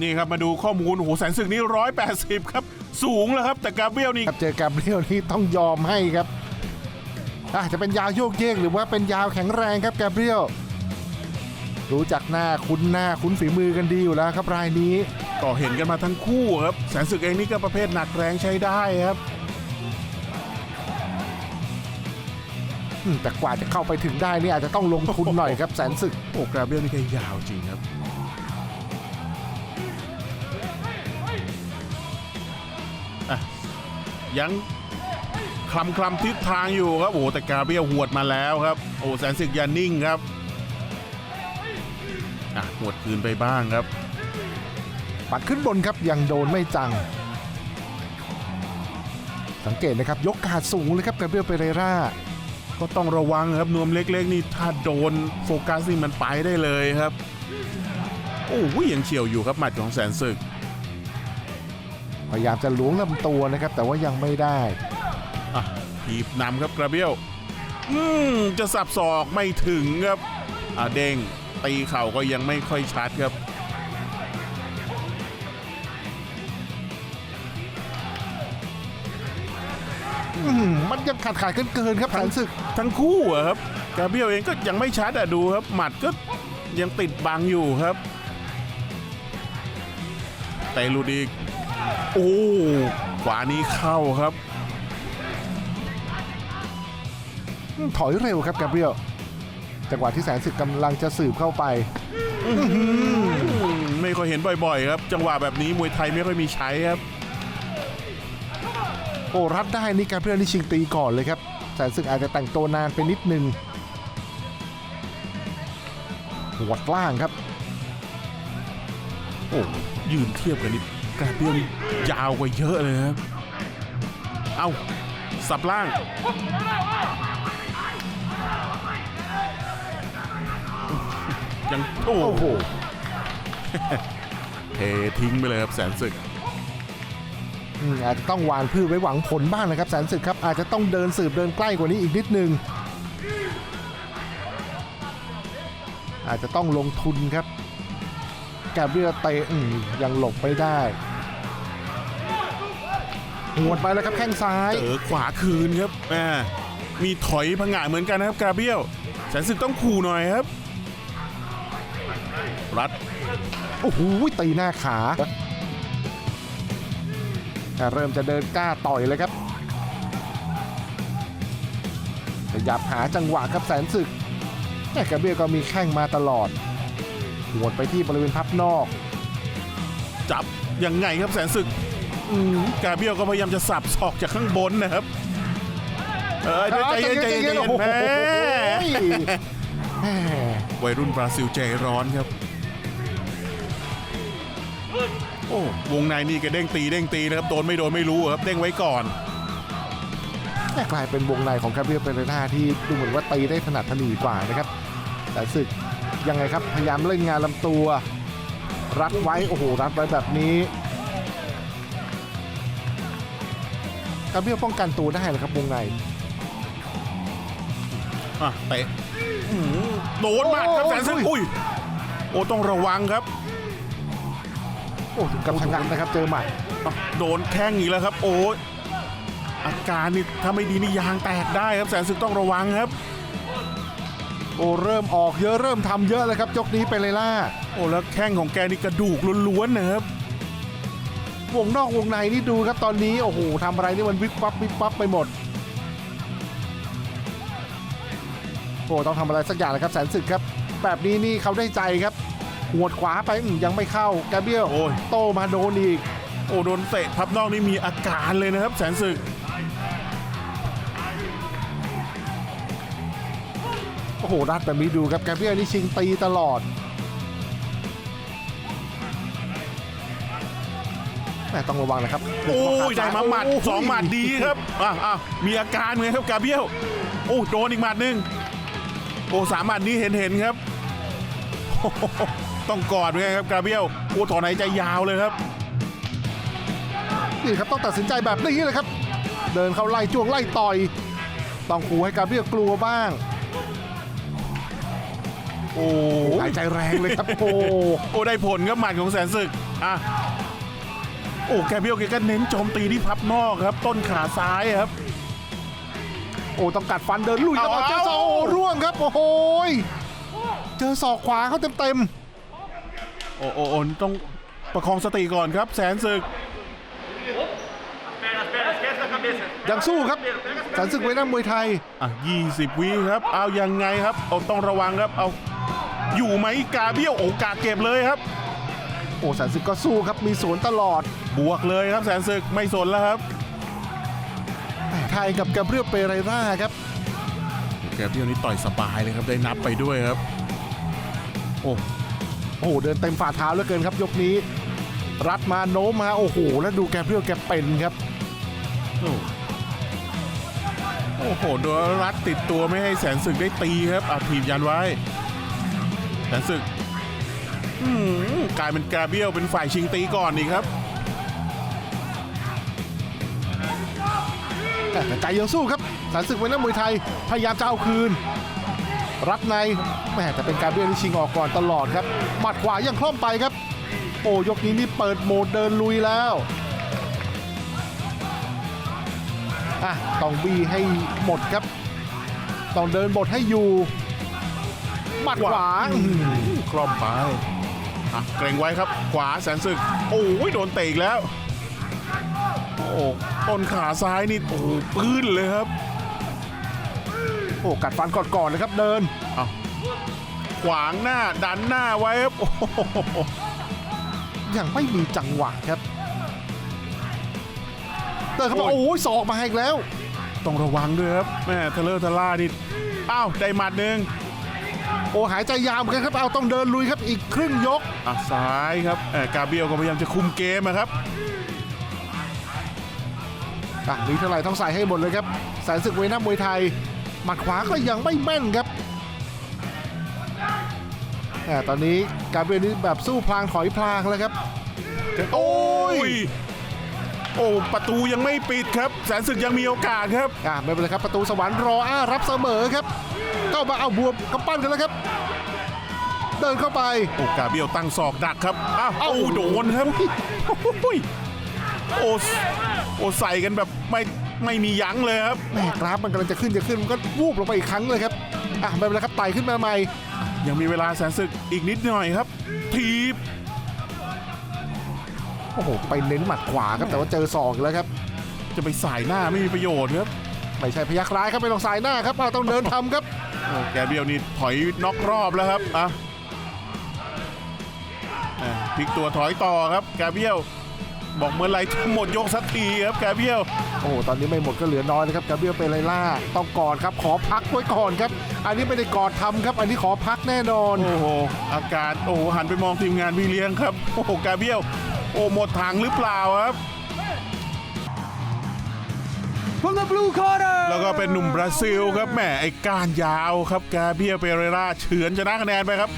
นี่ครับมาดูข้อมูลโอ้โหแสนศึกนี่ร้อยแปดสิบครับ สูงแล้วครับ แต่กาเบรียลนี่ครับเจอกับเรียวนี่ต้องยอมให้ครับอาจจะเป็นยาวโยกเยกหรือว่าเป็นยาวแข็งแรงครับแกเบรียลรู้จักหน้าคุ้นหน้าคุ้นฝีมือกันดีอยู่แล้วครับรายนี้ ก็เห็นกันมาทั้งคู่ครับแสนศึกเองนี่ก็ประเภทหนักแรงใช้ได้ครับอืมแต่กว่าจะเข้าไปถึงได้นี่อาจจะต้องลงทุนหน่อยครับแสนศึก โอ้กาเบรียลนี่แกยาวจริงครับ อะยังคลำคลำทิศทางอยู่ครับ โอ้แต่กาเบรียลหวดมาแล้วครับ โอ้แสนศึกอย่านิ่งครับอะหวดคืนไปบ้างครับ ปัดขึ้นบนครับยังโดนไม่จัง สังเกตนะครับ ยกกาดสูงเลยครับแกเบรียลเปเรราก็ต้องระวังครับนวมเล็กๆ นี่ถ้าโดนโฟกัสนี่มันไปได้เลยครับ โอ้ยยังเฉียวอยู่ครับหมัดของแสนศึก พยายามจะล้วงลำตัวนะครับ แต่ว่ายังไม่ได้อะทีบนำครับกระเบี้ยว อืมจะสับศอกไม่ถึงครับอะเด้งตีเข่าก็ยังไม่ค่อยชัดครับอื้อหือมันยังขาดขาดเกินเกินๆครับแสนศึก ทั้งคู่อะครับกระเบี้ยวเองก็ยังไม่ชัดอะดูครับ หมัดก็ยังติดบังอยู่ครับเตะหลุดอีก โอ้ขวานี้เข้าครับ ถอยเร็วครับแกเบรียลจังหวะที่แสนศึกกำลังจะสืบเข้าไปอืมไม่ค่อยเห็นบ่อยๆ ครับ จังหวะแบบนี้มวยไทยไม่ค่อยมีใช้ครับโอ้รัดได้นี่แกเบรียลนี่ชิงตีก่อนเลยครับแสนศึกอาจจะแต่งตัวนานไปนิดนึงหัวดล่างครับ โอ้ยืนเทียบกันนี่ กาเบียนยาวกว่าเยอะเลยครับ เอาสับล่าง ยังโอ้โหเททิ้งไปเลยครับแสนศึกอาจจะต้องหวานพืชไว้หวังผลบ้างนะครับแสนศึกครับอาจจะต้องเดินสืบเดินใกล้กว่านี้อีกนิดนึง อาจจะต้องลงทุนครับแกเบรียเตะยังหลบไม่ได้ หวดไปแล้วครับแข้งซ้าย เจอขวาคืนครับอ่ามีถอยพังงะเหมือนกันนะครับกาเบียลแสนศึกต้องขู่หน่อยครับ รัดโอ้โหตีหน้าขาอะเริ่มจะเดินกล้าต่อยเลยครับขยับหาจังหวะครับแสนศึกแม่กระเบียก็มีแข้งมาตลอดหวดไปที่บริเวณพับนอก จับยังไงครับแสนศึกอืม กาเบียลก็พยายามจะสับศอกจากข้างบนนะครับ เออเดี๋ยวใจเย็นใจเย็นใจเย็นโอ้โหแหมแหมวัยรุ่นบราซิลใจร้อนครับ โอ้วงในนี่ก็เด้งตีเด้งตีนะครับโดนไม่โดนไม่รู้ครับเด้งไว้ก่อนแม่กลายเป็นวงในของกระเบียเปเรนาที่ดูเหมือนว่าตีได้ถนัดถนีกว่านะครับแต่ศึกยังไงครับพยายามเล่นงานลำตัว รัดไว้โอ้โหรัดไว้แบบนี้ กระเบียป้องกันตัวได้เลยครับวงในอะเตะอื้อหือโดนหมัดครับแสนศึกอุ้ยโอ้ต้องระวังครับ โอ้ถึงกับชะงันนะครับ เจอหมัดอะโดนแข้งอีกแล้วครับ โอ้ยอาการนี่ถ้าไม่ดีนี่ยางแตกได้ครับแสนศึกต้องระวังครับ โอ้เริ่มออกเยอะเริ่มทำเยอะเลยครับยกนี้ไปเลยล่า โอ้แล้วแข้งของแกนี่กระดูกล้วนๆนะครับ วงนอกวงในนี่ดูครับตอนนี้ โอ้โหทำอะไรนี่มันวิบวับวิบวับไปหมดโอ้ต้องทำอะไรสักอย่างเลยครับแสนศึกครับ แบบนี้นี่เขาได้ใจครับหัวดขวาไปอืมยังไม่เข้าแกเบียลโอ้ย โตมาโดนอีก โอ้โดนเตะพับนอกนี่มีอาการเลยนะครับ แสนศึก โอ้โหรัดแบบนี้ดูครับแกเบียลนี่ชิงตีตลอด ม่ต้องระวังนะครับโอ้ยได้มาหมัดโยสองหมัดดีครับอะอะมีอาการไงครับกาเบียวโอ้โดนอีกหมัดหนึ่งโอ้สามหมัดนี้เห็นเห็นๆครับโอ้โหต้องกอดไงครับกาเบียวโอ้ถอนหายใจยาวเลยครับนี่ครับต้องตัดสินใจแบบนี้เลยครับ เดินเข้าไล่จ้วงไล่ต่อย ต้องขู่ให้กาเบียลกลัวบ้าง โอ้หายใจแรงเลยครับโอ้โอ้ได้ผลครับหมัดของแสนศึกอะ โอ้แกเบียลแกก็เน้นโจมตีที่พับนอกครับ ต้นขาซ้ายครับ โอ้ต้องกัดฟันเดินลุยครับเอาเอาเจอศอกเอาโอ้ร่วงครับ โอ้โหยเจอศอกขวาเขาเต็มโอ้โอ้โอ้ต้องประคองสติก่อนครับ แสนศึก ๆยังสู้ครับสันศึกไว้หน้ามวยไทย อะ20วิครับ เอายังไงครับ เอาต้องระวังครับ เอา อยู่ไหมกาเบี้ยวโอ้กาเก็บเลยครับ โอ้สันศึกก็สู้ครับมีสวนตลอด บวกเลยครับแสนศึกไม่สนแล้วครับไทยกับกาเบรียลเปเรราครับแกเบี้ยวนี่ต่อยสบายเลยครับได้นับไปด้วยครับ โอ้โอ้โหเดินเต็มฝ่าเท้าเหลือเกินครับ ยกนี้ รัดมาโน้มมาโอ้โหแล้วดูแกเบรียลแกเป็นครับโอ้โอ้โหโดนรัดติดตัวไม่ให้แสนศึกได้ตีครับอาถีบยันไว้ แสนศึกอืมกลายเป็นกาเบียวเป็นฝ่ายชิงตีก่อนอีกครับ ใจยังสู้ครับสันศึกไว้หน้ามวยไทยพยายามจะเอาคืน รับในแม่แต่เป็นการเบียลที่ชิงออกก่อนตลอดครับหมัดขวายังคล่อมไปครับ โอ้ยกนี้นี่เปิดโหมดเดินลุยแล้วอะต้องบีให้หมดครับ ต้องเดินบทให้อยู่หมัดขวาอื้อหือคล่อมไปอะเกรงไว้ครับขวาแสนศึก โอ้ยโดนเตะอีกแล้ว โอ้ ต้นขาซ้ายนี่โอ้ปื้นเลยครับ โอ้กัดฟันก่อนๆเลยครับเดินเอาขวางหน้าดันหน้าไว้ครับโอ้โหยังไม่มีจังหวะครับเดินเข้ามาโอ้ยโอ้ยศอกมาอีกแล้ว ต้องระวังด้วยครับแม่ทะเลอร์ทะล่านี่อ้าวได้หมัดหนึ่งโอ้หายใจยาวเหมือนกันครับเอาต้องเดินลุยครับอีกครึ่งยกอะซ้ายครับเอ่อกาเบียลก็พยายามจะคุมเกมอะครับ อะมีเท่าไหร่ต้องใส่ให้หมดเลยครับแสนศึกเวยน้ามวยไทย หมัดขวาก็ยังไม่แม่นครับแต่ตอนนี้การเบียนนี่แบบสู้พลางถอยพลางแล้วครับ โอ้ย โอ้ประตูยังไม่ปิดครับ แสนศึกยังมีโอกาสครับอะไม่เป็นไรครับประตูสวรรค์รออ้ารับเสมอครับเข้ามาเอาบวมกำปั้นกันแล้วครับ เดินเข้าไปโอ้กาเบียลตั้งศอกดักครับอ้าวเอ้าโอ้โดนครับโอ้ย โอ้โอ้ใส่กันแบบไม่ไม่มียั้งเลยครับแม่กราฟมันกำลังจะขึ้นจะขึ้นมันก็วูบลงไปอีกครั้งเลยครับอะไม่เป็นไรครับไต่ขึ้นมาใหม่ ยังมีเวลาแสนศึกอีกนิดหน่อยครับ ทีบโอ้โหไปเน้นหมัดขวาครับแต่ว่าเจอศอกอีกแล้วครับ จะไปสายหน้าไม่มีประโยชน์ครับไม่ใช่พยักร้ายครับไม่ต้องสายหน้าครับเอาต้องเดินทำครับโอ้แกเบียวนี่ถอยน็อกรอบแล้วครับอะอะพลิกตัวถอยต่อครับแกเบียว บอกเมื่อไหรจะหมดยกสักทีครับแกเบียวโอ้โหตอนนี้ไม่หมดก็เหลือน้อยนะครับกาเบรียลเปเรล่าต้องกอดครับ ขอพักไว้ก่อนครับ อันนี้ไม่ได้กอดทำครับ อันนี้ขอพักแน่นอน โอ้โหอาการโอ้โหหันไปมองทีมงานพี่เลี้ยงครับโอ้โหแกเบียวโอ้หมดถังหรือเปล่าครับ From the blue corner แล้วก็เป็นหนุ่มบราซิลครับแหมไอ้ก้านยาวครับแกเบียเปเรราเฉือนชนะคะแนนไปครับ